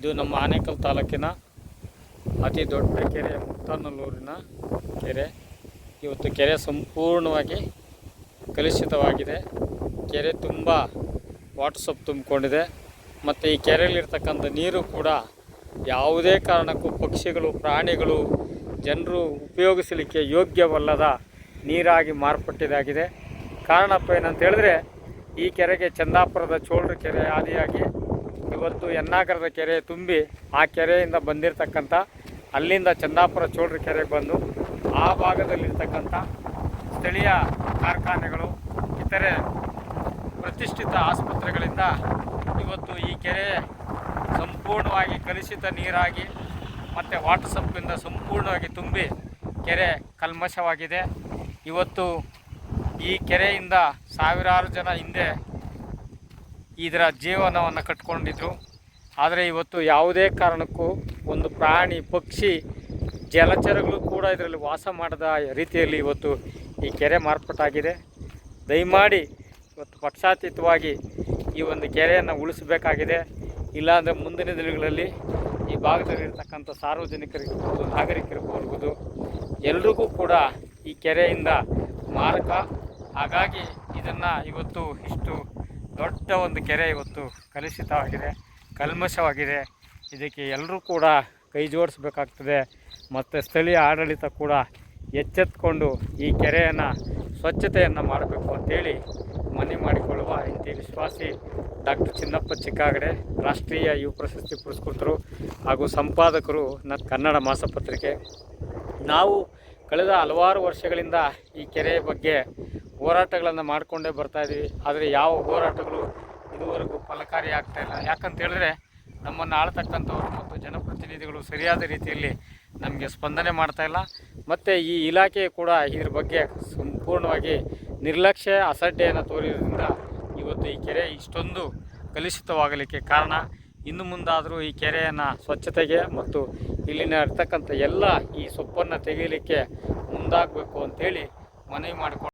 ಇದು ನಮ್ಮ ಆನೇಕಲ್ ತಾಲೂಕಿನ ಅತಿ ದೊಡ್ಡ ಕೆರೆ, ಮುಕ್ತಾನಲ್ಲೂರಿನ ಕೆರೆ. ಇವತ್ತು ಕೆರೆ ಸಂಪೂರ್ಣವಾಗಿ ಕಲುಷಿತವಾಗಿದೆ. ಕೆರೆ ತುಂಬ ವಾಟರ್ ತುಂಬಿಕೊಂಡಿದೆ. ಮತ್ತು ಈ ಕೆರೆಯಲ್ಲಿರ್ತಕ್ಕಂಥ ನೀರು ಕೂಡ ಯಾವುದೇ ಕಾರಣಕ್ಕೂ ಪಕ್ಷಿಗಳು, ಪ್ರಾಣಿಗಳು, ಜನರು ಉಪಯೋಗಿಸಲಿಕ್ಕೆ ಯೋಗ್ಯವಲ್ಲದ ನೀರಾಗಿ ಮಾರ್ಪಟ್ಟಿದಾಗಿದೆ ಕಾರಣಪ್ಪ ಏನಂತ ಹೇಳಿದ್ರೆ ಈ ಕೆರೆಗೆ ಚಂದಾಪುರದ ಚೋಳರ ಕೆರೆ ಆದಿಯಾಗಿ ಇವತ್ತು ಎನ್ನಾಗರದ ಕೆರೆ ತುಂಬಿ ಆ ಕೆರೆಯಿಂದ ಬಂದಿರತಕ್ಕಂಥ ಅಲ್ಲಿಂದ ಚಂದಾಪುರ ಚೋಳರ ಕೆರೆಗೆ ಬಂದು ಆ ಭಾಗದಲ್ಲಿರ್ತಕ್ಕಂಥ ಸ್ಥಳೀಯ ಕಾರ್ಖಾನೆಗಳು, ಇತರೆ ಪ್ರತಿಷ್ಠಿತ ಆಸ್ಪತ್ರೆಗಳಿಂದ ಇವತ್ತು ಈ ಕೆರೆ ಸಂಪೂರ್ಣವಾಗಿ ಕಲುಷಿತ ನೀರಾಗಿ ಮತ್ತು ವಾಟರ್ ಸೊಪ್ಪಿಂದ ಸಂಪೂರ್ಣವಾಗಿ ತುಂಬಿ ಕೆರೆ ಕಲ್ಮಶವಾಗಿದೆ. ಇವತ್ತು ಈ ಕೆರೆಯಿಂದ ಸಾವಿರಾರು ಜನ ಹಿಂದೆ ಇದರ ಜೀವನವನ್ನು ಕಟ್ಕೊಂಡಿದ್ರು. ಆದರೆ ಇವತ್ತು ಯಾವುದೇ ಕಾರಣಕ್ಕೂ ಒಂದು ಪ್ರಾಣಿ, ಪಕ್ಷಿ, ಜಲಚರಗಳು ಕೂಡ ಇದರಲ್ಲಿ ವಾಸ ಮಾಡದ ರೀತಿಯಲ್ಲಿ ಇವತ್ತು ಈ ಕೆರೆ ಮಾರ್ಪಾಟಾಗಿದೆ ದಯಮಾಡಿ ಇವತ್ತು ಪಕ್ಷಾತೀತವಾಗಿ ಈ ಒಂದು ಕೆರೆಯನ್ನು ಉಳಿಸಬೇಕಾಗಿದೆ. ಇಲ್ಲಾಂದರೆ ಮುಂದಿನ ದಿನಗಳಲ್ಲಿ ಈ ಭಾಗದಲ್ಲಿರ್ತಕ್ಕಂಥ ಸಾರ್ವಜನಿಕರಿರ್ಬೋದು ನಾಗರಿಕರಿರ್ಬೋದು ಎಲ್ರಿಗೂ ಕೂಡ ಈ ಕೆರೆಯಿಂದ ಮಾರಕ. ಹಾಗಾಗಿ ಇದನ್ನು ಇವತ್ತು ಇಷ್ಟು ದೊಡ್ಡ ಒಂದು ಕೆರೆ ಇವತ್ತು ಕಲುಷಿತವಾಗಿದೆ, ಕಲ್ಮಶವಾಗಿದೆ. ಇದಕ್ಕೆ ಎಲ್ಲರೂ ಕೂಡ ಕೈ ಜೋಡಿಸ್ಬೇಕಾಗ್ತದೆ. ಮತ್ತು ಸ್ಥಳೀಯ ಆಡಳಿತ ಕೂಡ ಎಚ್ಚೆತ್ಕೊಂಡು ಈ ಕೆರೆಯನ್ನು ಸ್ವಚ್ಛತೆಯನ್ನು ಮಾಡಬೇಕು ಅಂತೇಳಿ ಮನವಿ ಮಾಡಿಕೊಳ್ಳುವ ಇಂತಿ ವಿಶ್ವಾಸಿ ಡಾಕ್ಟರ್ ಚಿನ್ನಪ್ಪ ಚಿಕ್ಕಾಗಡೆ, ರಾಷ್ಟ್ರೀಯ ಯುವ ಪ್ರಶಸ್ತಿ ಪುರಸ್ಕೃತರು ಹಾಗೂ ಸಂಪಾದಕರು ನ ಕನ್ನಡ ಮಾಸಪತ್ರಿಕೆ. ನಾವು ಕಳೆದ ಹಲವಾರು ವರ್ಷಗಳಿಂದ ಈ ಕೆರೆಯ ಬಗ್ಗೆ ಹೋರಾಟಗಳನ್ನು ಮಾಡಿಕೊಂಡೇ ಇದ್ದೀವಿ ಆದರೆ ಯಾವ ಹೋರಾಟಗಳು ಇದುವರೆಗೂ ಫಲಕಾರಿ ಆಗ್ತಾ ಇಲ್ಲ. ಯಾಕಂತ ಹೇಳಿದ್ರೆ ನಮ್ಮನ್ನು ಆಳ್ತಕ್ಕಂಥವ್ರು ಮತ್ತು ಜನಪ್ರತಿನಿಧಿಗಳು ಸರಿಯಾದ ರೀತಿಯಲ್ಲಿ ನಮಗೆ ಸ್ಪಂದನೆ ಮಾಡ್ತಾ ಇಲ್ಲ. ಮತ್ತು ಈ ಇಲಾಖೆ ಕೂಡ ಇದ್ರ ಬಗ್ಗೆ ಸಂಪೂರ್ಣವಾಗಿ ನಿರ್ಲಕ್ಷ್ಯ, ಅಸಡ್ಡೆಯನ್ನು ತೋರಿರೋದ್ರಿಂದ ಇವತ್ತು ಈ ಕೆರೆ ಇಷ್ಟೊಂದು ಕಲುಷಿತವಾಗಲಿಕ್ಕೆ ಕಾರಣ. ಇನ್ನು ಮುಂದಾದರೂ ಈ ಕೆರೆಯನ್ನು ಸ್ವಚ್ಛತೆಗೆ ಮತ್ತು ಇಲ್ಲಿನ ಇರ್ತಕ್ಕಂಥ ಎಲ್ಲ ಈ ಸೊಪ್ಪನ್ನು ತೆಗೆಯಲಿಕ್ಕೆ ಮುಂದಾಗಬೇಕು ಅಂತೇಳಿ ಮನವಿ ಮಾಡಿಕೊಂಡು